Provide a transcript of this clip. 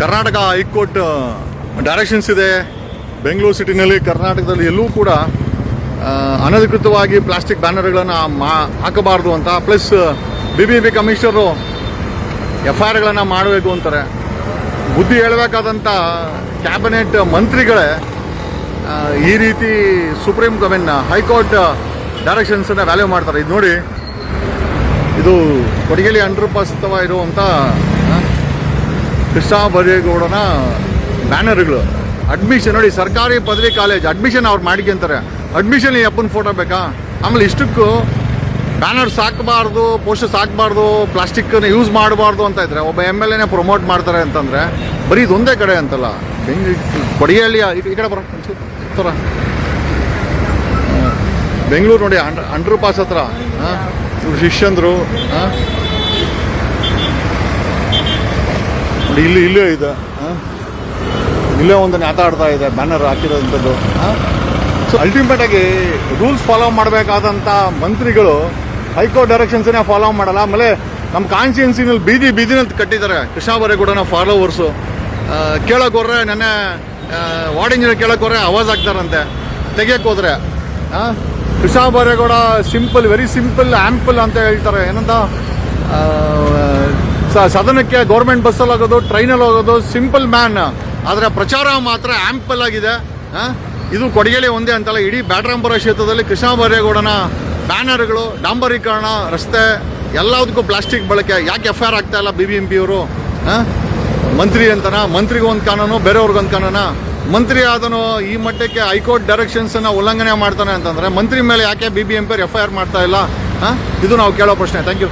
Karnataka high court directions ಇದೆ. ಬೆಂಗಳೂರು ಸಿಟಿನಲ್ಲಿ ಕರ್ನಾಟಕದಲ್ಲಿ ಎಲ್ಲೂ ಕೂಡ ಅನಧಿಕೃತವಾಗಿ ಪ್ಲಾಸ್ಟಿಕ್ ಬ್ಯಾನರ್ಗಳನ್ನು ಮಾ, ಹಾಕಬಾರ್ದು ಅಂತ. Plus B B B commissioner F I ಆರ್ಗಳನ್ನು ಮಾಡಬೇಕು ಅಂತಾರೆ. ಬುದ್ಧಿ ಹೇಳಬೇಕಾದಂಥ ಕ್ಯಾಬಿನೆಟ್ ಮಂತ್ರಿಗಳೇ ಈ ರೀತಿ ಸುಪ್ರೀಂ ಕಮೆನ್ನ ಮೀನ್ ಹೈಕೋರ್ಟ್ ಡೈರೆಕ್ಷನ್ಸನ್ನು ವ್ಯಾಲ್ಯೂ ಮಾಡ್ತಾರೆ. ಇದು ನೋಡಿ, ಇದು ಕೊಡಗೇಲಿ ಅಂಡರ್ ಪಾಸ್ ಇರುವಂಥ ಕೃಷ್ಣ ಬರೇಗೌಡನ ಬ್ಯಾನರ್ಗಳು. ಅಡ್ಮಿಷನ್ ನೋಡಿ ಸರ್ಕಾರಿ ಪದವಿ ಕಾಲೇಜ್ ಅಡ್ಮಿಷನ್ ಅವ್ರು ಮಾಡ್ಕೊಂತಾರೆ ಅಡ್ಮಿಷನ್ ಈ ಅಪ್ಪನ ಫೋಟೋ ಬೇಕಾ? ಆಮೇಲೆ ಇಷ್ಟಕ್ಕೂ ಬ್ಯಾನರ್ಸ್ ಹಾಕಬಾರ್ದು ಪೋಸ್ಟರ್ಸ್ ಹಾಕಬಾರ್ದು ಪ್ಲಾಸ್ಟಿಕ್ಕನ್ನು ಯೂಸ್ ಮಾಡಬಾರ್ದು ಅಂತ ಇದ್ರೆ, ಒಬ್ಬ ಎಂ ಎಲ್ ಎನೇ ಪ್ರಮೋಟ್ ಮಾಡ್ತಾರೆ ಅಂತಂದರೆ, ಬರೀ ಇದೊಂದೇ ಕಡೆ ಅಂತಲ್ಲ? ಬೆಂಗ್ ಕೊಡಿಯಲ್ಲಿ ಈ ಕಡೆ ಬರೋ ಥರ ಬೆಂಗಳೂರು ನೋಡಿ ಅಂಡ್ರ್ ಅಂಡ್ರೂ ಪಾಸ್ ಹತ್ರ ಶಿಷ್ಯಂದ್ರು ನೋಡಿ, ಇಲ್ಲಿ, ಇಲ್ಲೇ ಇದೆ. ಇಲ್ಲೇ ಒಂದು ಆಡ್ತಾ ಇದೆ ಬ್ಯಾನರ್ ಹಾಕಿರೋಂಥದ್ದು. ಸೊ ಅಲ್ಟಿಮೇಟ್ ಆಗಿ ರೂಲ್ಸ್ ಫಾಲೋ ಮಾಡಬೇಕಾದಂಥ ಮಂತ್ರಿಗಳು ಹೈಕೋರ್ಟ್ ಡೈರೆಕ್ಷನ್ಸನ್ನೇ ಫಾಲೋ ಮಾಡಲ್ಲ. ಆಮೇಲೆ ನಮ್ಮ ಕಾನ್ಸ್ಟಿಟ್ಯೂನ್ಸಿನಲ್ಲಿ ಬೀದಿ ಬೀದಿನಲ್ಲಿ ಕಟ್ಟಿದ್ದಾರೆ. ಕೃಷ್ಣ ಬರೇಗೌಡನ ಫಾಲೋವರ್ಸು ಕೇಳೋಕೆ ನೆನ್ನೆ ವಾರ್ಡ್ ಇಂಜಿನಿಯರ್ ಕೇಳೋಕೆ ಹೋದ್ರೆ ಅವಾಜ್ ಹಾಕ್ತಾರಂತೆ. ತೆಗಿಯೋಕೆ ಹೋದ್ರೆ. ಸಿಂಪಲ್ ವೆರಿ ಸಿಂಪಲ್ ಆ್ಯಂಪಲ್ ಅಂತ ಹೇಳ್ತಾರೆ. ಏನಂತ? ಸದನಕ್ಕೆ ಗೌರ್ಮೆಂಟ್ ಬಸ್ಸಲ್ಲಿ ಹೋಗೋದು ಟ್ರೈನಲ್ಲಿ ಹೋಗೋದು ಸಿಂಪಲ್ ಮ್ಯಾನ್ ಆದರೆ ಪ್ರಚಾರ ಮಾತ್ರ ಆ್ಯಂಪಲ್ ಆಗಿದೆ? ಇದು ಕೊಡಗೇಲಿ ಒಂದೇ ಅಂತಲ್ಲ, ಇಡೀ ಬ್ಯಾಟರಾಂಪುರ ಕ್ಷೇತ್ರದಲ್ಲಿ ಕೃಷ್ಣ ಬೈರೇಗೌಡನ ಬ್ಯಾನರ್ಗಳು, ಡಾಂಬರೀಕರಣ, ರಸ್ತೆ, ಎಲ್ಲದಕ್ಕೂ ಪ್ಲಾಸ್ಟಿಕ್ ಬಳಕೆ. ಯಾಕೆ ಎಫ್ ಐ ಆರ್ ಆಗ್ತಾ ಇಲ್ಲ ಬಿ ಬಿ ಎಂ ಪಿ ಅವರು ಮಂತ್ರಿ ಅಂತನ? ಮಂತ್ರಿಗೊಂದು ಕಾನೂನು ಬೇರೆಯವ್ರಿಗೊಂದು ಕಾನೂನು? ಮಂತ್ರಿ ಆದನು ಈ ಮಟ್ಟಕ್ಕೆ ಹೈಕೋರ್ಟ್ ಡೈರೆಕ್ಷನ್ಸನ್ನು ಉಲ್ಲಂಘನೆ ಮಾಡ್ತಾನೆ ಅಂತಂದರೆ, ಮಂತ್ರಿ ಮೇಲೆ ಯಾಕೆ B B M P F I R ಮಾಡ್ತಾ ಇಲ್ಲ? ಇದು ನಾವು ಕೇಳೋ ಪ್ರಶ್ನೆ. Thank you